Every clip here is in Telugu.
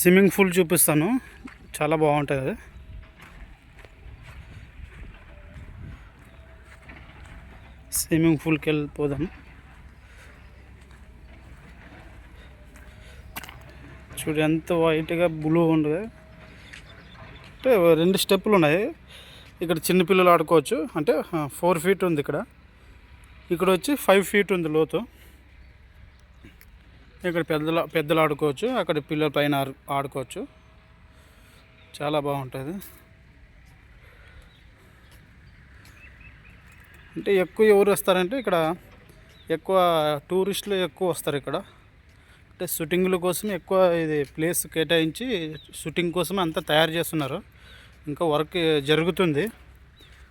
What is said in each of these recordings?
స్విమ్మింగ్ పూల్ చూపిస్తాను. చాలా బాగుంటుంది అది. స్విమ్మింగ్ పూల్కి వెళ్ళిపోదాం. చూడు ఎంత వైట్గా బ్లూ ఉండదు అంటే రెండు స్టెప్పులు ఉన్నాయి. ఇక్కడ చిన్నపిల్లలు ఆడుకోవచ్చు. అంటే ఫోర్ ఫీట్ ఉంది ఇక్కడ. ఇక్కడ వచ్చి ఫైవ్ ఫీట్ ఉంది లోతు. ఇక్కడ పెద్దలు పెద్దలు ఆడుకోవచ్చు అక్కడ పిల్లల పైన ఆడుకోవచ్చు. చాలా బాగుంటుంది. అంటే ఎక్కువ ఎవరు వస్తారంటే ఇక్కడ ఎక్కువ టూరిస్టులు ఎక్కువ వస్తారు ఇక్కడ. అంటే షూటింగ్ల కోసం ఎక్కువ ఇది ప్లేస్ కేటాయించి షూటింగ్ కోసం అంతా తయారు చేస్తున్నారు. ఇంకా వర్క్ జరుగుతుంది.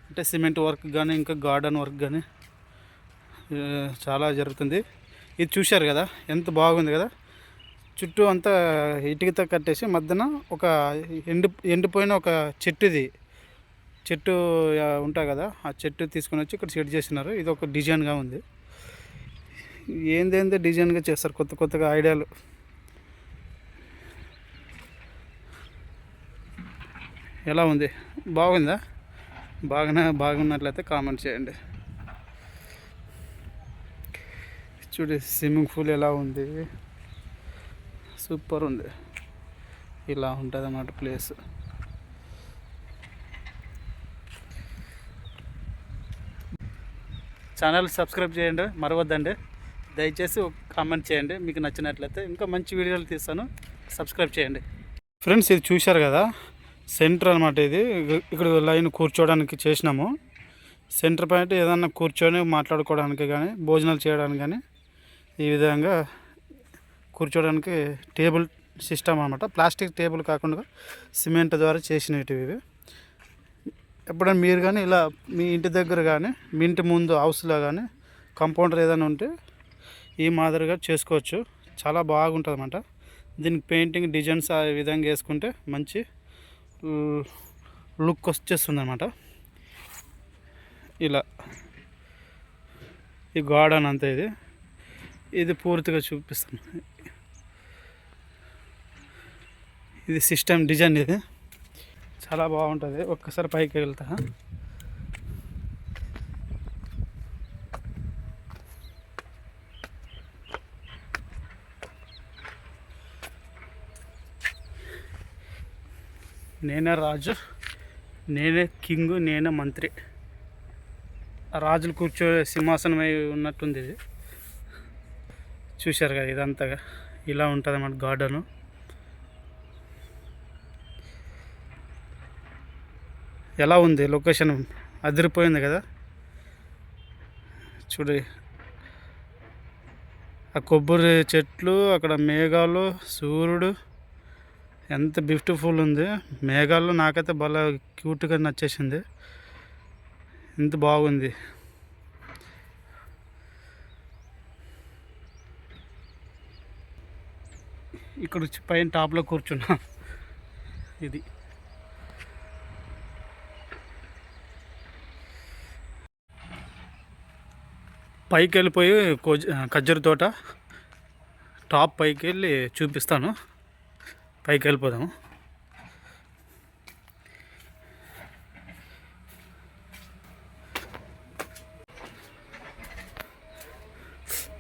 అంటే సిమెంట్ వర్క్ కానీ ఇంకా గార్డెన్ వర్క్ కానీ చాలా జరుగుతుంది. ఇది చూశారు కదా? ఎంత బాగుంది కదా? చుట్టూ అంతా ఇటుకతో కట్టేసి మధ్యన ఒక ఎండి ఎండిపోయిన ఒక చెట్టుది. చెట్టు ఉంటాయి కదా? ఆ చెట్టు తీసుకొని వచ్చి ఇక్కడ సెట్ చేసినారు ఇది ఒక డిజైన్గా ఉంది. ఏందేందో డిజైన్గా చేస్తారు? కొత్త కొత్తగా ఐడియాలు. ఎలా ఉంది? బాగుందా? బాగానే బాగున్నట్లయితే కామెంట్ చేయండి. చూడు స్విమ్మింగ్ పూల్ ఎలా ఉంది? సూపర్ ఉంది. ఇలా ఉంటుంది అన్నమాట ప్లేస్. ఛానల్ సబ్స్క్రైబ్ చేయండి మరవద్దండి. దయచేసి ఒక కామెంట్ చేయండి మీకు నచ్చినట్లయితే ఇంకా మంచి వీడియోలు తీస్తాను. సబ్స్క్రైబ్ చేయండి. ఫ్రెండ్స్ ఇది చూశారు కదా? సెంటర్ అనమాట ఇది. ఇక్కడ లైన్ కూర్చోవడానికి చేసినాము. సెంటర్ పాయింట్ ఏదన్నా కూర్చొని మాట్లాడుకోవడానికి కానీ భోజనాలు చేయడానికి కానీ ఈ విధంగా కూర్చోడానికి టేబుల్ సిస్టమ్ అనమాట ప్లాస్టిక్ టేబుల్ కాకుండా సిమెంట్ ద్వారా చేసినవి ఇవి. ఎప్పుడైనా మీరు కానీ ఇలా మీ ఇంటి దగ్గర కానీ మీ ఇంటి ముందు హౌస్లో కానీ కంపౌండర్ ఏదైనా ఉంటే ఈ మాదిరిగా చేసుకోవచ్చు. చాలా బాగుంటుంది అనమాట దీనికి పెయింటింగ్ డిజైన్స్ ఆ విధంగా వేసుకుంటే మంచి లుక్ వచ్చేస్తుంది అనమాట ఇలా ఈ గార్డెన్ అంతా ఇది. ఇది పూర్తిగా చూపిస్తాను. ఇది సిస్టమ్ డిజైన్ ఇది. చాలా బాగుంటుంది. ఒక్కసారి పైకి వెళ్తా. నేనే రాజు నేనే కింగ్ నేనే మంత్రి. రాజులు కూర్చో సింహాసనం అయి ఉన్నట్టుంది ఇది. చూశారు కదా ఇదంతా ఇలా ఉంటుంది అన్నమాట గార్డెను. ఎలా ఉంది లొకేషన్? అదిరిపోయింది కదా? చూడు. ఆ కొబ్బరి చెట్లు అక్కడ మేఘాలు సూర్యుడు ఎంత బ్యూటిఫుల్ ఉంది. మేఘాల్లో నాకైతే బాగా క్యూట్గా నచ్చేసింది. ఎంత బాగుంది. ఇక్కడ వచ్చి పైన టాప్లో కూర్చున్నా. ఇది. పైకి వెళ్ళిపోయి కోజ ఖజ్జూర తోట. టాప్ పైకి వెళ్ళి చూపిస్తాను. పైకి వెళ్ళిపోదాము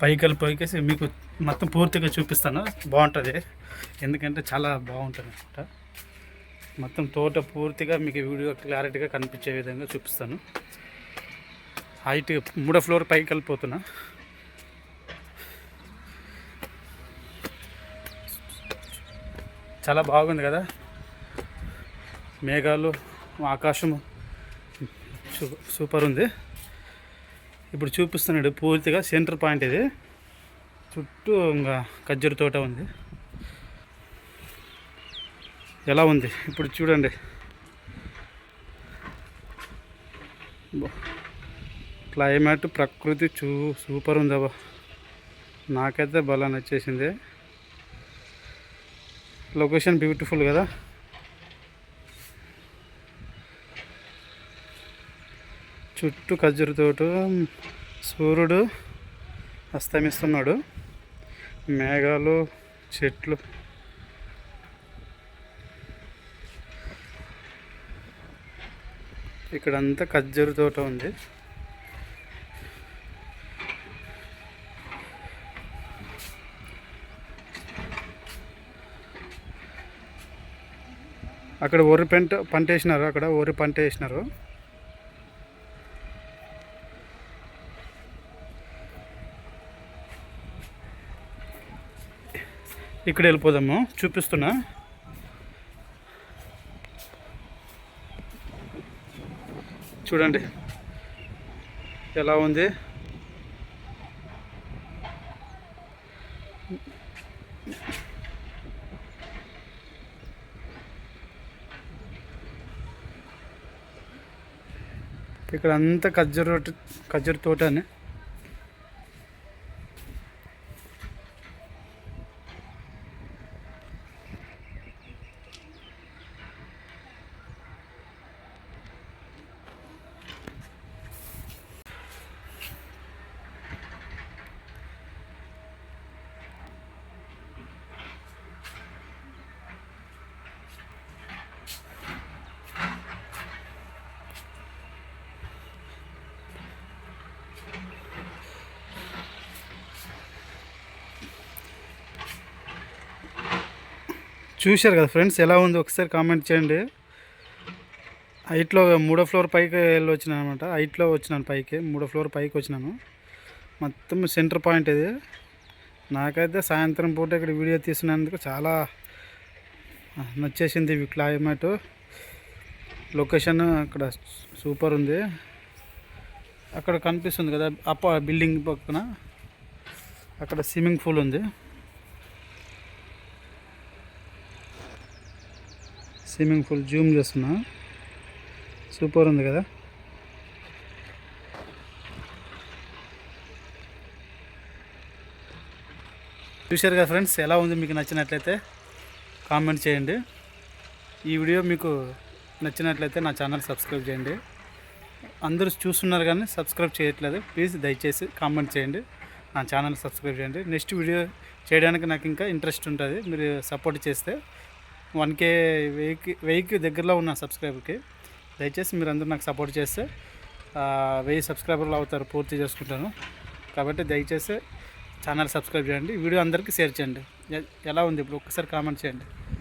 పైకి పైకేసి మీకు మొత్తం పూర్తిగా చూపిస్తాను. బాగుంటుంది. ఎందుకంటే చాలా బాగుంటుంది అనమాట మొత్తం తోట పూర్తిగా మీకు వీడియో క్లారిటీగా కనిపించే విధంగా చూపిస్తాను. హైట్ మూడో ఫ్లోర్ పైకి వెళ్ళిపోతున్నా. చాలా బాగుంది కదా? మేఘాలు ఆకాశము సూపర్ ఉంది. ఇప్పుడు చూపిస్తున్నాడు పూర్తిగా సెంటర్ పాయింట్ ఇది. చుట్టూ ఇంకా ఖజ్జూర తోట ఉంది. ఎలా ఉంది? ఇప్పుడు చూడండి. క్లైమేట్ ప్రకృతి చూ సూపర్ ఉందబ్బా నాకైతే బలా నచ్చేసింది. లొకేషన్ బ్యూటిఫుల్ కదా? చుట్టూ ఖర్జూర తోట సూర్యుడు అస్తమిస్తున్నాడు. మేఘాలు చెట్లు. ఇక్కడంతా ఖర్జూర తోట ఉంది. అక్కడ వరి పంట పంట వేసినారు అక్కడ వరి పంట వేసినారు. ఇక్కడ వెళ్ళిపోదాము. చూపిస్తున్నా. చూడండి. ఎలా ఉంది? ఇక్కడ అంతా ఖర్జూర ఖర్జూర తోటనే. చూశారు కదా ఫ్రెండ్స్ ఎలా ఉంది ఒకసారి కామెంట్ చేయండి. హైట్లో మూడో ఫ్లోర్ పైకి వెళ్ళి వచ్చినాను అనమాట హైట్లో వచ్చినాను పైకి మూడో ఫ్లోర్ పైకి వచ్చినాను. మొత్తం సెంటర్ పాయింట్ ఇది. నాకైతే సాయంత్రం పూట ఇక్కడ వీడియో తీసినందుకు చాలా నచ్చేసింది ఇవి క్లైమేట్ లొకేషన్ అక్కడ సూపర్ ఉంది. అక్కడ కనిపిస్తుంది కదా అప్ప బిల్డింగ్ పక్కన. అక్కడ స్విమ్మింగ్ పూల్ ఉంది. స్విమ్మింగ్ పూల్ జూమ్ చేస్తున్నా. సూపర్ ఉంది కదా? చూశారు కదా ఫ్రెండ్స్ ఎలా ఉంది మీకు నచ్చినట్లయితే కామెంట్ చేయండి. ఈ వీడియో మీకు నచ్చినట్లయితే నా ఛానల్ సబ్స్క్రైబ్ చేయండి. అందరూ చూస్తున్నారు కానీ సబ్స్క్రైబ్ చేయట్లేదు ప్లీజ్ దయచేసి కామెంట్ చేయండి. నా ఛానల్ సబ్స్క్రైబ్ చేయండి. నెక్స్ట్ వీడియో చేయడానికి నాకు ఇంకా ఇంట్రెస్ట్ ఉంటుంది. మీరు సపోర్ట్ చేస్తే వన్ కే వెయ్యికి వెయ్యికి దగ్గరలో ఉన్న సబ్స్క్రైబర్కి. దయచేసి మీరు అందరూ నాకు సపోర్ట్ చేస్తే వెయ్యి సబ్స్క్రైబర్లు అవుతారు పూర్తి చేసుకుంటాను. కాబట్టి దయచేసి ఛానల్ సబ్స్క్రైబ్ చేయండి. వీడియో అందరికీ షేర్ చేయండి. ఎ- ఎలా ఉంది ఇప్పుడు? ఒక్కసారి కామెంట్ చేయండి.